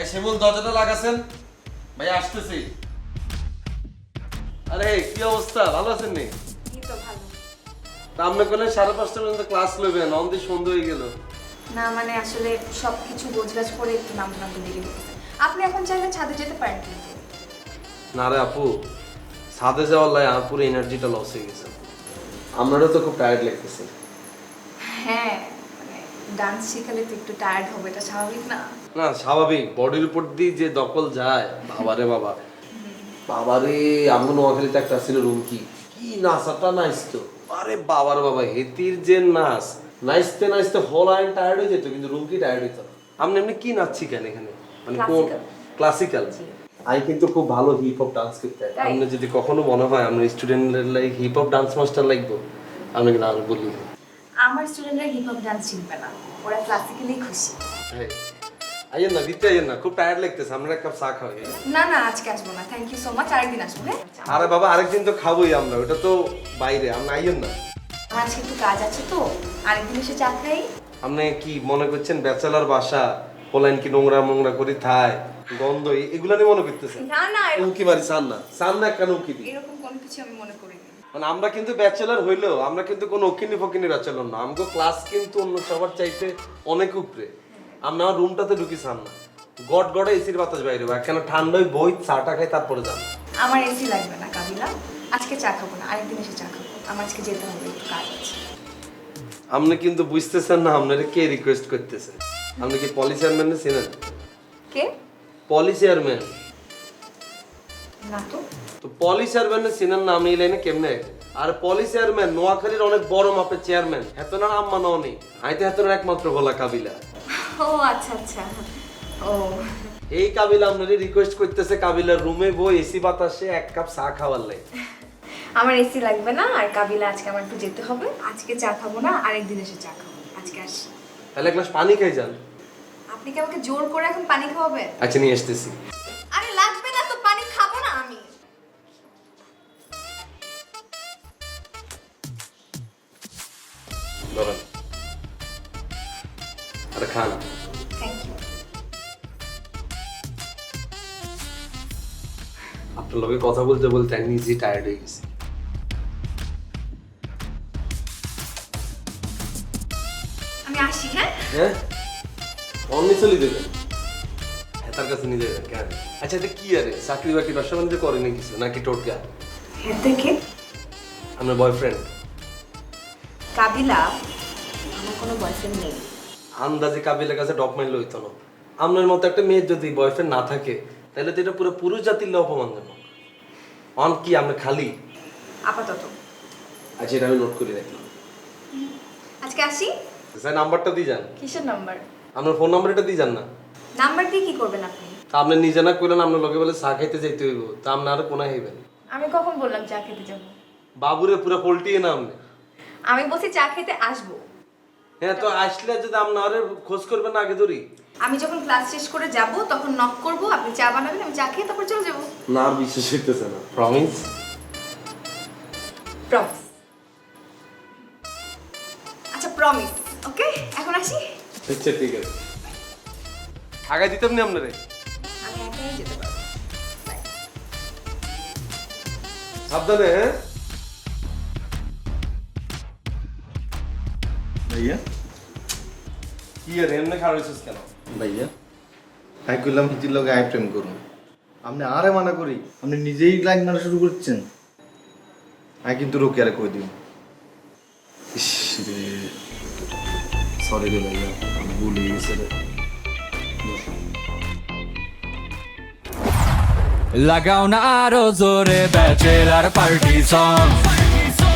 এই শিমুল দরজাটা লাগাছেন? ভাই আসতেছি। আরে কি অবস্থা? ভালো আছেন নি? আপনি কোনে সাড়ে পাঁচটা পর্যন্ত ক্লাস লইবেন অন্দি সন্ধ্যা হয়ে গেল। না মানে আসলে সব কিছু করে একটু নাম নামতে দেরি হয়ে আপনি এখন চাইলে ছাদে যেতে পারেন কিন্তু না রে আপু ছাদে যাওয়ার লাই আমার পুরো এনার্জিটা লস হয়ে গেছে। আমারও তো খুব টায়ার্ড লাগতেছে। হ্যাঁ ডান্স শিখালে তো একটু টায়ার্ড হবে এটা স্বাভাবিক না? না স্বাভাবিক। বডির উপর দিয়ে যে দখল যায় বাবারে বাবা। বাবারে আমার নোয়াখালীতে একটা ছিল রুম কি? কি নাচাটা নাচতো? আরে বাবার বাবা হেতির যে নাচ। নাচতে নাচতে হল আইন টায়ার্ড হয়ে যেত কিন্তু রুম কি টায়ার্ড হইতো? আপনি এমনি কি নাচছি কেন এখানে? মানে কোন. ক্লাসিক্যাল আমি কিন্তু খুব ভালো হিপ হপ ডান্স করতে পারি। আপনি যদি কখনো মনে হয় আমরা স্টুডেন্টের like hip hop dance master লাগবো আপনি কিন্তু আমি বলি। আমার স্টুডেন্টরা হিপ হপ ডান্স শিখবে না। ওরা ক্লাসিক্যালি খুশি। আইয়েন না দিতে আইয়েন না খুব টায়ার্ড লাগতেছে আমরা এক কাপ চা খাওয়াই না না আজকে আসব না থ্যাংক ইউ সো মাচ আরেকদিন আসব হ্যাঁ? আরে বাবা আরেকদিন তো খাবোই আমরা ওটা তো বাইরে আমরা আইয়েন না। আজকে একটু কাজ আছে তো আরেকদিন এসে চা খাই। আপনি কি মনে করছেন ব্যাচেলার বাসা পোলাইন কি নোংরা মোংরা করে থায় গন্ধ এগুলা নিয়ে মনে করতেছেন? না না উকি মারি চান না চান না কেন উকি দিই। এরকম কোনো কিছু আমি মনে করিনি। মানে আমরা কিন্তু ব্যাচেলার হইলেও আমরা কিন্তু কোনো ওকিনি ফকিনি ব্যাচেলার না। আমাকে ক্লাস কিন্তু অন্য সবার চাইতে অনেক উপরে। আমরা আমার রুমটাতে ঢুকি চান না গট গড়ে এসির বাতাস বাইরে কেন ঠান্ডায় বই চাটা খাই তারপরে যান। আমার এসি লাগবে না কাবিলা। আজকে চা খাব না আরেকদিন এসে চা খাব। আমার আজকে যেতে হবে একটু কাজ আছে। আপনি কিন্তু বুঝতেছেন না আপনারা কে রিকোয়েস্ট করতেছেন আপনি কি পলি চেয়ারম্যান চিনেন কে? পলি চেয়ারম্যান না তো। তো পলি চেয়ারম্যান চিনেন না আমি এই লাইনে কেমনে? আর পলি চেয়ারম্যান নোয়াখালীর অনেক বড় মাপের চেয়ারম্যান হেতনার আম্মা ননি। আইতে হেতনার একমাত্র বলা কাবিলা। ও আচ্ছা আচ্ছা। ও। এই কাবিলা আপনারই রিকোয়েস্ট করতেছে কাবিলার রুমে বই এসি বাতাসে এক কাপ চা খাওয়ার লাগে আমার এসি লাগবে না আর কাবিলা আজকে আমার একটু যেতে হবে। আজকে চা খাব না আরেকদিন এসে চা খাব। আজকে আসি। তাহলে এক গ্লাস পানি খাই যান। আপনি কি আমাকে জোর করে এখন পানি খাওয়াবেন? আচ্ছা নিয়ে আসতেছি। ধরেন। আরে খান। আপনার লগে কথা বলতে বলতে আমি নিজেই টায়ার্ড হয়ে গেছি। আমি আসি হ্যাঁ? হ্যাঁ? অন্য চলে দেবেন হ্যাঁ তার কাছে নিয়ে যাবেন কেন? আচ্ছা এটা কি আরে? চাকরি বাকরি ব্যবসা বাণিজ্য করেনি কিছু নাকি টোটকা? দেখে আপনার বয়ফ্রেন্ড কাবিলা আমার কোনো বয়ফ্রেন্ড নেই। আন্দাজে কাবিলের কাছে ডপ মাইলে হইতো না। আপনার মতো একটা মেয়ের যদি বয়ফ্রেন্ড না থাকে তাহলে তো এটা পুরো পুরুষ জাতির অপমানজনক। অন কি আমরা খালি? আপাতত। আচ্ছা এটা আমি নোট করে রাখলাম আজকে আসি? স্যার নাম্বারটা দিয়ে যান। কিসের নাম্বার? আপনার ফোন নাম্বার এটা দিয়ে যান না। নাম্বার দিয়ে কি করবেন আপনি? তা আপনি নিজে না করলেন আপনার লোকে বলে চা খাইতে যাইতে হইব। তা আপনি আরও কোনায় হইবেন। আমি কখন বললাম চা খেতে যাব? বাবুরে পুরো পোল্টিয়ে না আপনি। আমি বলছি চা খেতে আসব। হ্যাঁ তো আসলে যদি আপনি আরে খোঁজ করবেন না আগে ধরি। আমি যখন ক্লাস শেষ করে যাব তখন নক করব আপনি চা বানাবেন আমি চা খেয়ে তারপর চলে যাব। না আর বিশ্বাস হইতেছে না। প্রমিস প্রমিস আচ্ছা প্রমিস ওকে এখন আসি? আচ্ছা ঠিক আছে। আগে দিতাম নি আপনারে? আমি একাই যেতে পারব। সাবধানে হ্যাঁ? ভাইয়া? কি আর এমনি খারাপ হয়েছিস কেন? ভাইয়া তাই করলাম হিতির লগে আই প্রেম করুন আপনি আরে মানা করি আপনি নিজেই লাইন মারা শুরু করছেন। আই কিন্তু রোকে আরে কই দিন ইস রে। সরি রে ভাইয়া আমি ভুলে গেছি রে। লাগাও না আরও জোরে ব্যাচেলার পার্টি সং